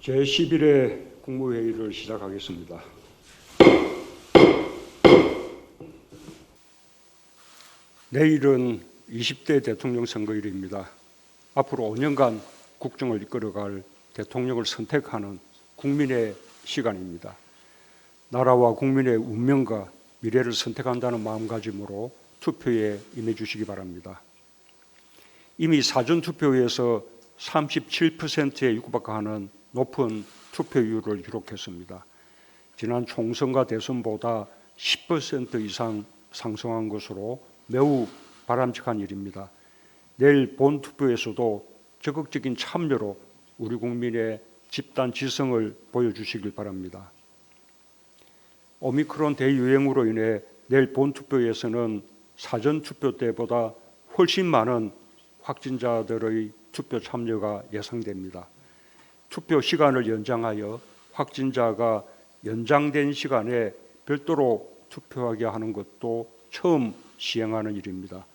제11회 국무회의를 시작하겠습니다. 내일은 20대 대통령 선거일입니다. 앞으로 5년간 국정을 이끌어갈 대통령을 선택하는 국민의 시간입니다. 나라와 국민의 운명과 미래를 선택한다는 마음가짐으로 투표에 임해 주시기 바랍니다. 이미 사전 투표에서 37%에 육박하는 높은 투표율을 기록했습니다. 지난 총선과 대선보다 10% 이상 상승한 것으로 매우 바람직한 일입니다. 내일 본 투표에서도 적극적인 참여로 우리 국민의 집단 지성을 보여주시길 바랍니다. 오미크론 대유행으로 인해 내일 본 투표에서는 사전 투표 때보다 훨씬 많은 확진자들의 투표 참여가 예상됩니다. 투표 시간을 연장하여 확진자가 연장된 시간에 별도로 투표하게 하는 것도 처음 시행하는 일입니다.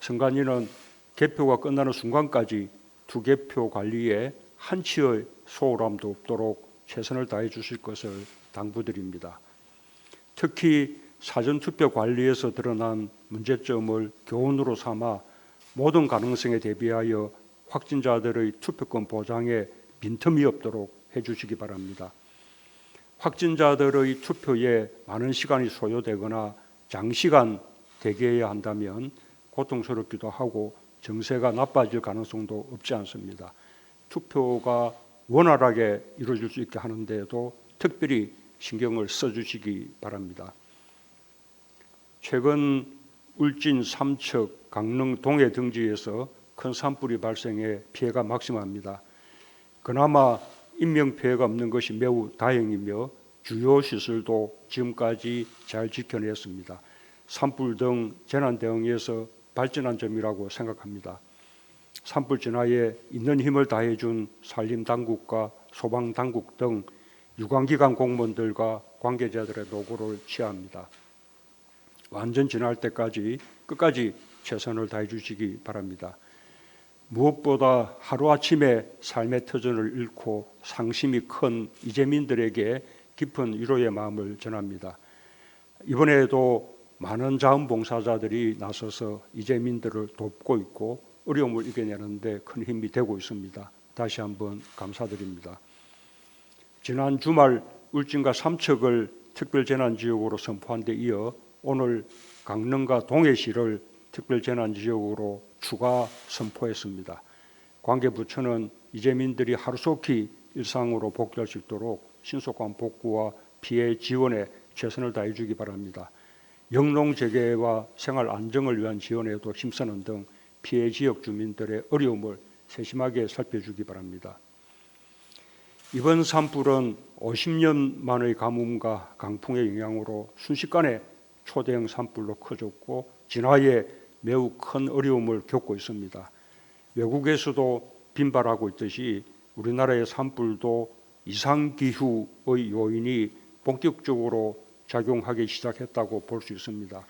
선관위는 개표가 끝나는 순간까지 투개표 관리에 한치의 소홀함도 없도록 최선을 다해 주실 것을 당부드립니다. 특히 사전투표 관리에서 드러난 문제점을 교훈으로 삼아 모든 가능성에 대비하여 확진자들의 투표권 보장에 빈틈이 없도록 해주시기 바랍니다. 확진자들의 투표에 많은 시간이 소요되거나 장시간 대기해야 한다면 고통스럽기도 하고 정세가 나빠질 가능성도 없지 않습니다. 투표가 원활하게 이루어질 수 있게 하는데도 특별히 신경을 써주시기 바랍니다. 최근 울진 삼척 강릉 동해 등지에서 큰 산불이 발생해 피해가 막심합니다. 그나마 인명 피해가 없는 것이 매우 다행이며 주요 시설도 지금까지 잘 지켜냈습니다. 산불 등 재난 대응에서 발전한 점이라고 생각합니다. 산불 진화에 있는 힘을 다해준 산림 당국과 소방 당국 등 유관기관 공무원들과 관계자들의 노고를 취합니다. 완전 진화할 때까지 끝까지 최선을 다해 주시기 바랍니다. 무엇보다 하루아침에 삶의 터전을 잃고 상심이 큰 이재민들에게 깊은 위로의 마음을 전합니다. 이번에도 많은 자원봉사자들이 나서서 이재민들을 돕고 있고 어려움을 이겨내는데 큰 힘이 되고 있습니다. 다시 한번 감사드립니다. 지난 주말 울진과 삼척을 특별재난지역으로 선포한 데 이어 오늘 강릉과 동해시를 특별재난지역으로 추가 선포했습니다. 관계부처는 이재민들이 하루속히 일상으로 복귀할 수 있도록 신속한 복구와 피해 지원에 최선을 다해 주기 바랍니다. 영농 재개와 생활 안정을 위한 지원에도 힘쓰는 등 피해 지역 주민들의 어려움을 세심하게 살펴주기 바랍니다. 이번 산불은 50년 만의 가뭄과 강풍의 영향으로 순식간에 초대형 산불로 커졌고 진화에 매우 큰 어려움을 겪고 있습니다. 외국에서도 빈발하고 있듯이 우리나라의 산불도 이상 기후의 요인이 본격적으로 작용하기 시작했다고 볼 수 있습니다.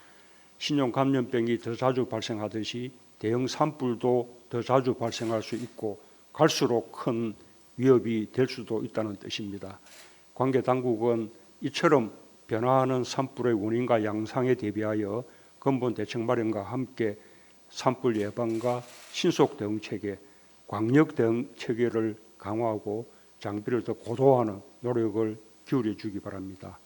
신종 감염병이 더 자주 발생하듯이 대형 산불도 더 자주 발생할 수 있고 갈수록 큰 위협이 될 수도 있다는 뜻입니다. 관계 당국은 이처럼 변화하는 산불의 원인과 양상에 대비하여 근본 대책 마련과 함께 산불 예방과 신속 대응 체계, 광역 대응 체계를 강화하고 장비를 더 고도화하는 노력을 기울여 주기 바랍니다.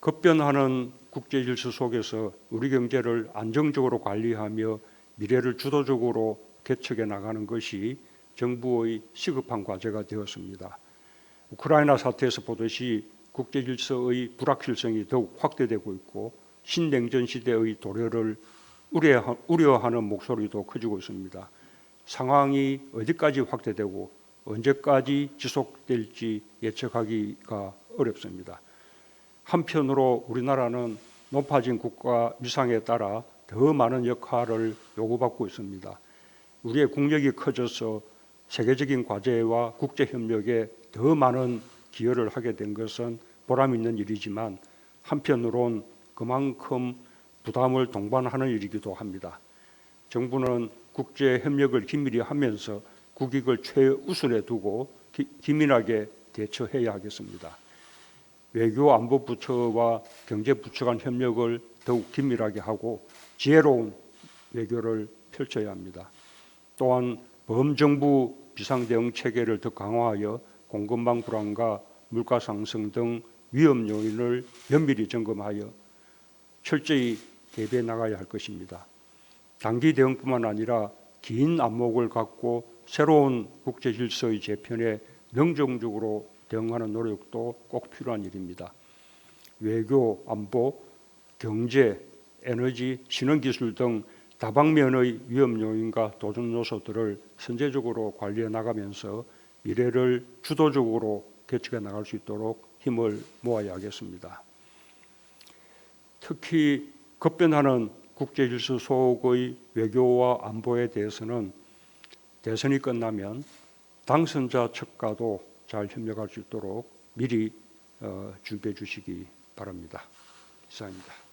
급변하는 국제 질서 속에서 우리 경제를 안정적으로 관리하며 미래를 주도적으로 개척해 나가는 것이 정부의 시급한 과제가 되었습니다. 우크라이나 사태에서 보듯이 국제 질서의 불확실성이 더욱 확대되고 있고 신냉전 시대의 도래를 우려하는 목소리도 커지고 있습니다. 상황이 어디까지 확대되고 언제까지 지속될지 예측하기가 어렵습니다. 한편으로 우리나라는 높아진 국가 위상에 따라 더 많은 역할을 요구받고 있습니다. 우리의 국력이 커져서 세계적인 과제와 국제 협력에 더 많은 기여를 하게 된 것은 보람 있는 일이지만 한편으론 그만큼 부담을 동반하는 일이기도 합니다. 정부는 국제 협력을 긴밀히 하면서 국익을 최우선에 두고 기, 기민하게 대처해야 하겠습니다. 외교 안보 부처와 경제 부처 간 협력을 더욱 긴밀하게 하고 지혜로운 외교를 펼쳐야 합니다. 또한 범정부 비상대응 체계를 더 강화하여 공급망 불안과 물가 상승 등 위험 요인을 면밀히 점검하여 철저히 대비해 나가야 할 것입니다. 단기 대응뿐만 아니라 긴 안목을 갖고 새로운 국제 질서의 재편에 명정적으로 대응하는 노력도 꼭 필요한 일입니다. 외교, 안보, 경제, 에너지, 신흥기술 등 다방면의 위험 요인과 도전 요소들을 선제적으로 관리해 나가면서 미래를 주도적으로 개척해 나갈 수 있도록 힘을 모아야 하겠습니다. 특히 급변하는 국제 질서 속의 외교와 안보에 대해서는 대선이 끝나면 당선자 측과도 잘 협력할 수 있도록 미리 어, 준비해 주시기 바랍니다. 이상입니다.